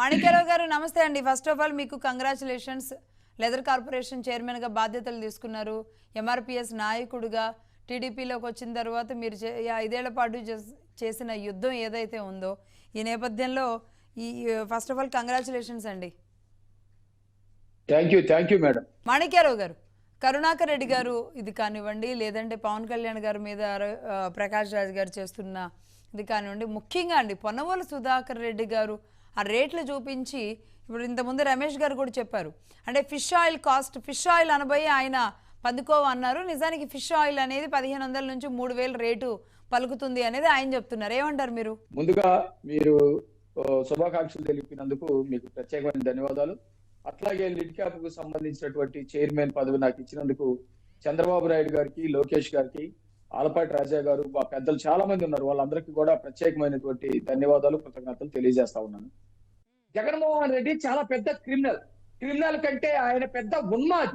మాణిక్యరావు గారు నమస్తే అండి. First of all మీకు కంగ్రాచులేషన్స్ లెదర్ కార్పొరేషన్ చైర్మన్గా బాధ్యతలు తీసుకున్నారు. ఎంఆర్పిఎస్ నాయకుడిగా టీడీపీలోకి వచ్చిన తర్వాత మీరు ఐదేళ్ళ పాటు చేస్- చేసిన యుద్ధం ఏదైతే ఉందో ఈ నేపథ్యంలో ఈ ఫస్ట్ ఆఫ్ ఆల్ కంగ్రాచులేషన్స్ అండి. Thank you thank you madam Manikyarao garu Karunakar Reddy గారు ఇది కానివ్వండి లేదంటే పవన్ కళ్యాణ్ గారి మీద ప్రకాష్ రాజ్ గారు చేస్తున్న ఇది కానివ్వండి ముఖ్యంగా అండి పొన్నవోలు సుధాకర్ రెడ్డి గారు ఆ రేట్లు చూపించి ఇప్పుడు ఇంతకుముందు రమేష్ గారు కూడా చెప్పారు. అంటే fish oil cost fish oil అనబోయి ఆయన పందుకోవ అన్నారు. నిజానికి ఫిష్ ఆయిల్ అనేది పదిహేను వందల నుంచి మూడు వేలు రేటు పలుకుతుంది అనేది ఆయన చెప్తున్నారు. ఏమంటారు మీరు? ముందుగా మీరు శుభాకాంక్షలు తెలిపినందుకు మీకు ప్రత్యేకమైన ధన్యవాదాలు. అట్లాగే లిడ్ క్యాప్కు సంబంధించినటువంటి చైర్మన్ పదవి నాకు ఇచ్చినందుకు చంద్రబాబు నాయుడు గారికి లోకేష్ గారికి ఆలపాటి రాజా గారు మా పెద్దలు చాలా మంది ఉన్నారు. వాళ్ళందరికీ కూడా ప్రత్యేకమైనటువంటి ధన్యవాదాలు కృతజ్ఞతలు తెలియజేస్తా ఉన్నాను. జగన్మోహన్ రెడ్డి చాలా పెద్ద క్రిమినల్. క్రిమినల్ కంటే ఆయన పెద్ద ఉన్మాది.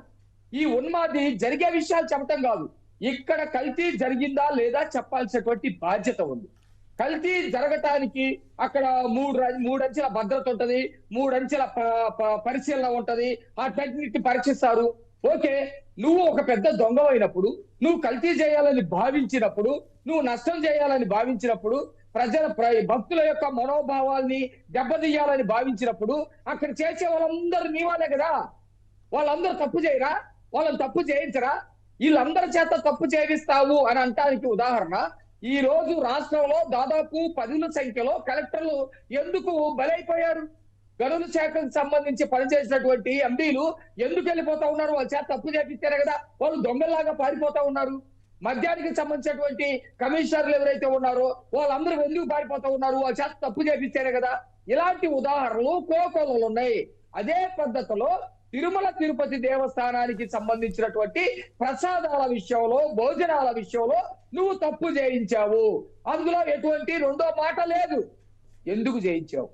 ఈ ఉన్మాది జరిగే విషయాలు చెప్పటం కాదు. ఇక్కడ కల్తీ జరిగిందా లేదా చెప్పాల్సినటువంటి బాధ్యత ఉంది. కల్తీ జరగటానికి అక్కడ మూడు ర- మూడు అంచెల భద్రత ఉంటది. మూడు ప- పరిశీలన ఉంటది. ఆ పరీక్షిస్తారు. ఓకే నువ్వు ఒక పెద్ద దొంగవైనప్పుడు నువ్వు కల్తీ చేయాలని భావించినప్పుడు నువ్వు నష్టం చేయాలని భావించినప్పుడు ప్రజల ప్ర- భక్తుల యొక్క మనోభావాల్ని దెబ్బతీయాలని భావించినప్పుడు అక్కడ చేసే వాళ్ళందరూ నీ వాళ్ళే కదా. వాళ్ళందరూ తప్పు చేయరా? వాళ్ళని తప్పు చేయించరా? వీళ్ళందరి చేత తప్పు చేయిస్తావు అని అంటానికి ఉదాహరణ. ఈ రోజు రాష్ట్రంలో దాదాపు పదుల సంఖ్యలో కలెక్టర్లు ఎందుకు బలైపోయారు? గనుల శాఖకు సంబంధించి పనిచేసినటువంటి ఎండీలు ఎందుకు వెళ్ళిపోతా ఉన్నారు? వాళ్ళ చేత తప్పు చేపిస్తారు కదా వాళ్ళు దొంగల్లాగా పారిపోతా ఉన్నారు. మద్యానికి సంబంధించినటువంటి కమిషనర్లు ఎవరైతే ఉన్నారో వాళ్ళందరూ ఎందుకు పారిపోతా ఉన్నారు? వాళ్ళ చేత తప్పు చేపిస్తారే కదా. ఇలాంటి ఉదాహరణలు కోకోలలో ఉన్నాయి. అదే పద్ధతిలో తిరుమల తిరుపతి దేవస్థానానికి సంబంధించినటువంటి ప్రసాదాల విషయంలో భోజనాల విషయంలో నువ్వు తప్పు చేయించావు. అందులో ఎటువంటి రెండో మాట లేదు. ఎందుకు చేయించావు?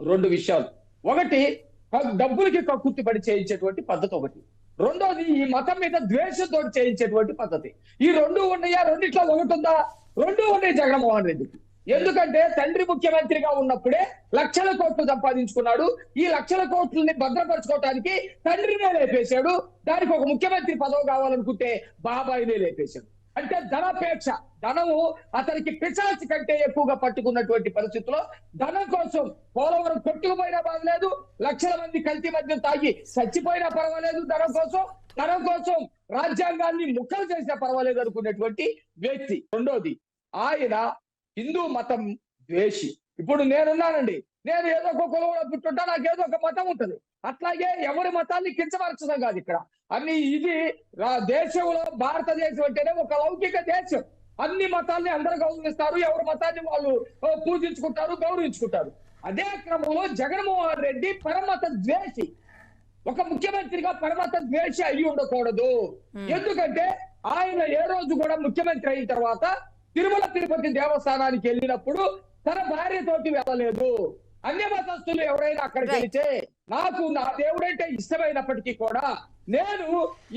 రెండు విషయాలు. ఒకటి డబ్బులకి కక్కుర్తి పడి చేయించేటువంటి పద్ధతి ఒకటి. రెండోది ఈ మతం మీద ద్వేషంతో చేయించేటువంటి పద్ధతి. ఈ రెండు ఉన్నాయా? రెండిట్లో ఒకటి ఉందా? రెండు ఉన్నాయి జగన్మోహన్ రెడ్డికి. ఎందుకంటే తండ్రి ముఖ్యమంత్రిగా ఉన్నప్పుడే లక్షల కోట్లు సంపాదించుకున్నాడు. ఈ లక్షల కోట్లని భద్రపరచుకోవటానికి తండ్రినే లేపేశాడు. దానికి ఒక ముఖ్యమంత్రి పదవి కావాలనుకుంటే బాబాయినే లేపేశాడు. అంటే ధనాపేక్ష. ధనము అతనికి పిశాచి కంటే ఎక్కువగా పట్టుకున్నటువంటి పరిస్థితిలో ధనం కోసం పోలవరం కొట్టుకుపోయినా బాగలేదు లక్షల మంది కల్తీ మధ్య తాగి చచ్చిపోయినా పర్వాలేదు ధనం కోసం. ధనం కోసం రాజ్యాంగాన్ని ముక్కలు చేసినా పర్వాలేదు అనుకున్నటువంటి వ్యక్తి. రెండోది ఆయన హిందూ మతం ద్వేషి. ఇప్పుడు నేనున్నానండి. నేను ఏదో ఒక కులంలో పుట్టుంటా నాకు ఏదో ఒక మతం ఉంటది. అట్లాగే ఎవరి మతాన్ని కించపరచడం కాదు ఇక్కడ. అన్ని ఇది దేశంలో భారతదేశం అంటేనే ఒక లౌకిక దేశం. అన్ని మతాల్ని అందరూ గౌరవిస్తారు ఎవరి మతాన్ని వాళ్ళు పూజించుకుంటారు గౌరవించుకుంటారు. అదే క్రమంలో జగన్మోహన్ రెడ్డి పరమత ద్వేషి. ఒక ముఖ్యమంత్రిగా పరమత ద్వేషి అయి ఉండకూడదు. ఎందుకంటే ఆయన ఏ రోజు కూడా ముఖ్యమంత్రి అయిన తర్వాత తిరుమల తిరుపతి దేవస్థానానికి వెళ్ళినప్పుడు తన భార్యతోటి వెళ్ళలేదు. అన్య మతస్థులు ఎవరైనా అక్కడికి. వెళితే నాకు నా దేవుడంటే ఇష్టమైనప్పటికీ కూడా నేను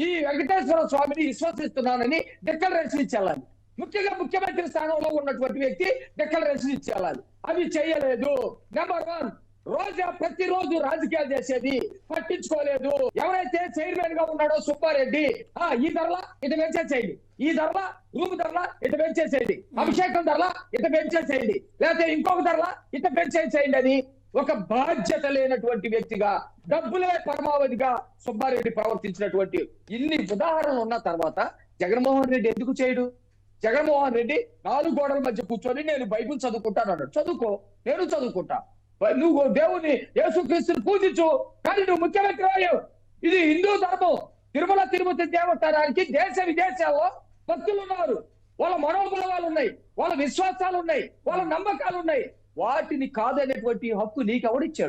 ఈ వెంకటేశ్వర స్వామిని విశ్వసిస్తున్నానని డిక్లరేషన్ ఇచ్చేయాలి. ముఖ్యంగా ముఖ్యమంత్రి స్థానంలో ఉన్నటువంటి వ్యక్తి డిక్లరేషన్ ఇచ్చేయాలి. అవి చేయలేదు. నెంబర్ వన్ రోజా ప్రతిరోజు రాజకీయాలు చేసేది పట్టించుకోలేదు. ఎవరైతే చైర్మన్గా ఉన్నాడో సుబ్బారెడ్డి ఆ ఈ ధరల ఇటు పెంచేసేయండి ఈ ధరలా రూమ్ ధరల ఇటు పెంచేసేయండి అభిషేకం ధరల ఇటు పెంచేసేయండి లేకపోతే ఇంకొక ధరల ఇటు పెంచేసేయండి అని ఒక బాధ్యత లేనటువంటి వ్యక్తిగా డబ్బులే పరమావధిగా సుబ్బారెడ్డి ప్రవర్తించినటువంటి ఇన్ని ఉదాహరణలు ఉన్న తర్వాత జగన్మోహన్ రెడ్డి ఎందుకు చేయడు? జగన్మోహన్ రెడ్డి నాలుగు గోడల మధ్య కూర్చొని నేను బైబిల్ చదువుకుంటాను అన్నాడు. చదువుకో నేను చదువుకుంటా. నువ్వు దేవుని యేసుక్రీస్తుని పూజించు కానీ నువ్వు ముఖ్యమంత్రి అయ్యావు. ఇది హిందూ ధర్మం. తిరుమల తిరుపతి దేవస్థానానికి దేశ విదేశాల్లో భక్తులు ఉన్నారు. వాళ్ళ మనోభావాలు ఉన్నాయి వాళ్ళ విశ్వాసాలు ఉన్నాయి వాళ్ళ నమ్మకాలు ఉన్నాయి. వాటిని కాదనేటువంటి హక్కు నీకు ఎవడిచ్చాడు